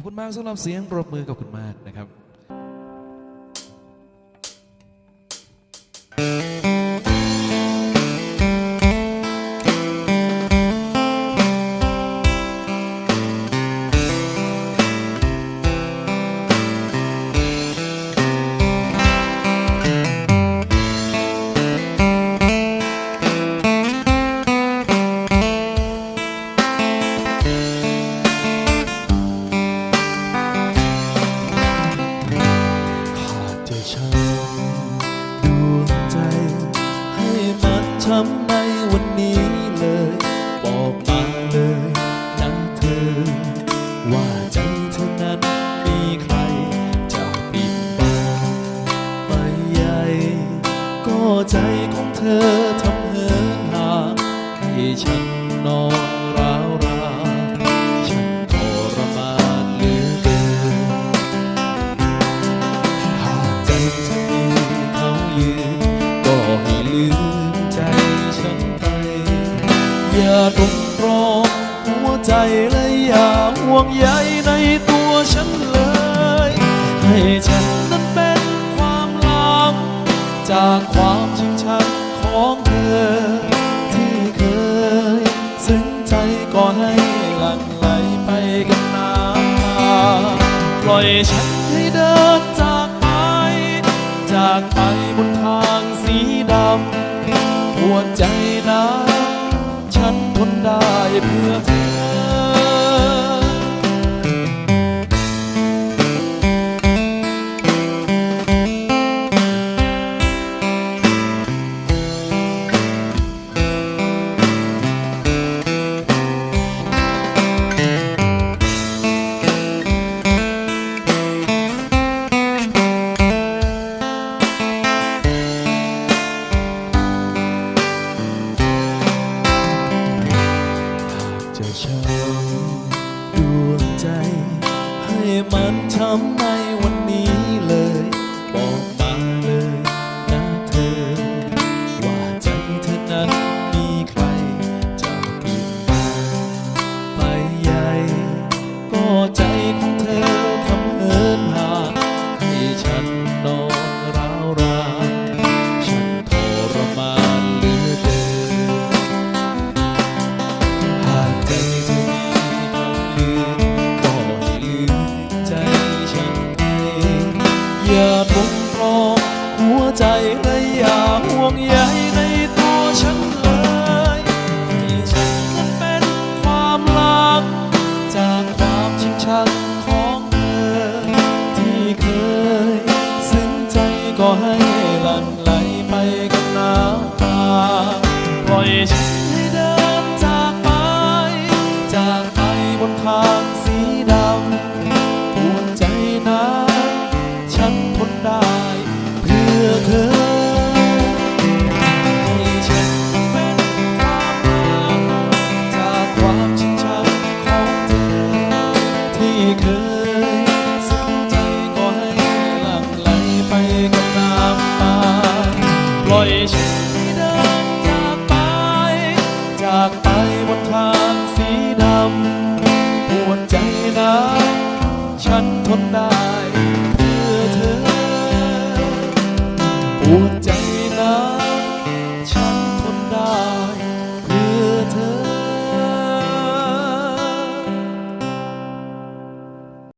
ขอบคุณมากสำหรับเสียงปรบมือกับคุณมากนะครับ มันช้ำในวันนี้เลย บอกมาเลยนะเธอ ว่าใจเธอนั้นมีใครจะปิดบังไม่ใหญ่ก็ใจของเธอ อย่าตรงรองหัวใจและอย่าห่วงใยในตัวฉันเลย ให้ฉันนั้นเป็นความหลังจากความชิงชังของเธอ ที่เคย ซึ้งใจก็ให้หลั่งไหลไปกับน้ำตาปล่อยฉันให้เดินจากไป จากไปบนทางสีดำปวดใจนะ ฉันทนได้เพื่อเธอ มันช้ำในวันนี้เลย บอก ป ทนได้ เพื่อเธอปวดใจ